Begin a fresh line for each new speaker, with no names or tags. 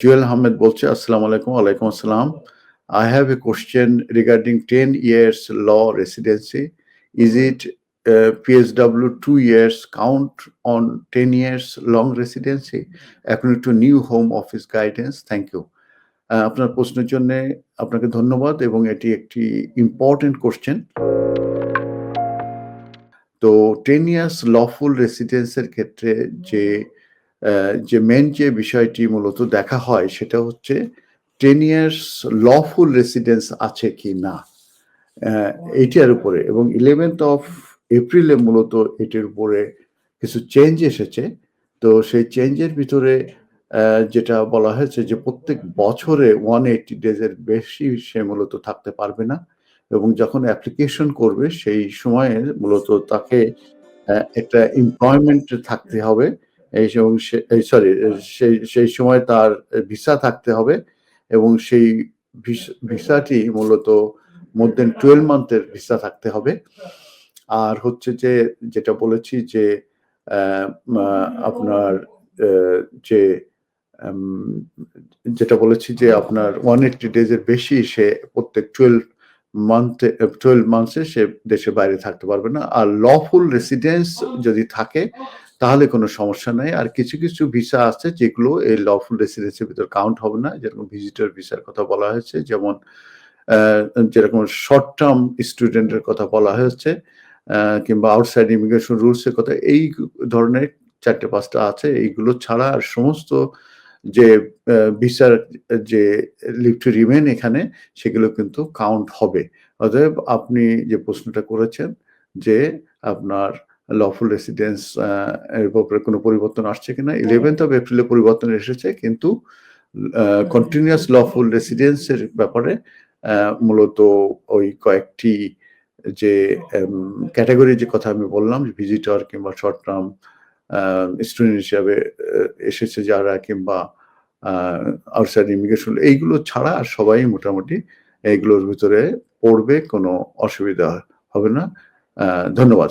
Joel Ahmed বলছে আসসালামু আলাইকুম ওয়ালাইকুম আসসালাম I have a question regarding 10 years law residency. Is it uh, PSW two years count on 10 years long residency according to new home office guidance? Thank you. আপনার প্রশ্নের জন্য আপনাকে ধন্যবাদ এবং এটি একটি ইম্পর্টেন্ট কোশ্চেন তো টেন ইয়ার্স লফুল রেসিডেন্সের ক্ষেত্রে যে যে মেন যে বিষয়টি মূলত দেখা হয় সেটা হচ্ছে টেন ইয়ার্স লফুল রেসিডেন্স আছে কি না? আহ, এইটার উপরে এবং ইলেভেন্থ অফ এপ্রিলে মূলত এটির উপরে কিছু চেঞ্জ এসেছে। তো সেই চেঞ্জের ভিতরে যেটা বলা হয়েছে যে প্রত্যেক বছরে ওয়ান এইটি ডেজের বেশি সে মূলত থাকতে পারবে না এবং যখন অ্যাপ্লিকেশন করবে সেই সময়ে মূলত তাকে একটা এমপ্লয়মেন্ট থাকতে হবে। এই সরি সেই সেই সময় তার ভিসা থাকতে হবে এবং সেই ভিসাটি মূলত দেন টুয়েলভ মান্থের ভিসা থাকতে হবে। আর হচ্ছে যে, যেটা বলেছি যে আপনার যে যেটা বলেছি যে, আপনার ওয়ান এইটটি ডেজের বেশি সে প্রত্যেক টুয়েলভ মান্থে টুয়েলভ মান্থসে সে দেশের বাইরে থাকতে পারবে না। আর লফুল রেসিডেন্স যদি থাকে তাহলে কোনো সমস্যা নেই। আর কিছু কিছু ভিসা আছে যেগুলো এই লফুল রেসিডেন্সের ভিতর কাউন্ট হবে না। যেরকম ভিজিটর ভিসার কথা বলা হয়েছে, যেমন যেরকম শর্ট টার্ম স্টুডেন্টের কথা বলা হয়েছে কিংবা আউটসাইড ইমিগ্রেশন রুলসের কথা, এই ধরনের চারটে, পাঁচটা আছে। এইগুলো ছাড়া আর সমস্ত যে ভিসার যে লিভ টু রিমেন এখানে, সেগুলো কিন্তু কাউন্ট হবে। অতএব আপনি যে প্রশ্নটা করেছেন যে আপনার লফুল রেসিডেন্স এর ব্যাপারে কোনো পরিবর্তন আসছে কিনা? ইলেভেন্থ অফ এপ্রিলে পরিবর্তন এসেছে কিন্তু কন্টিনিউয়াস লফুল রেসিডেন্সের ব্যাপারে মূলত ওই কয়েকটি যে ক্যাটাগরি যে কথা আমি বললাম ভিজিটর কিংবা শর্ট টার্ম স্টুডেন্ট হিসাবে এসেছে যারা কিংবা আউটসাইড ইমিগ্রেশন এইগুলো ছাড়া আর সবাই মোটামুটি এইগুলোর ভিতরে পড়বে কোনো অসুবিধা হবে না। ধন্যবাদ।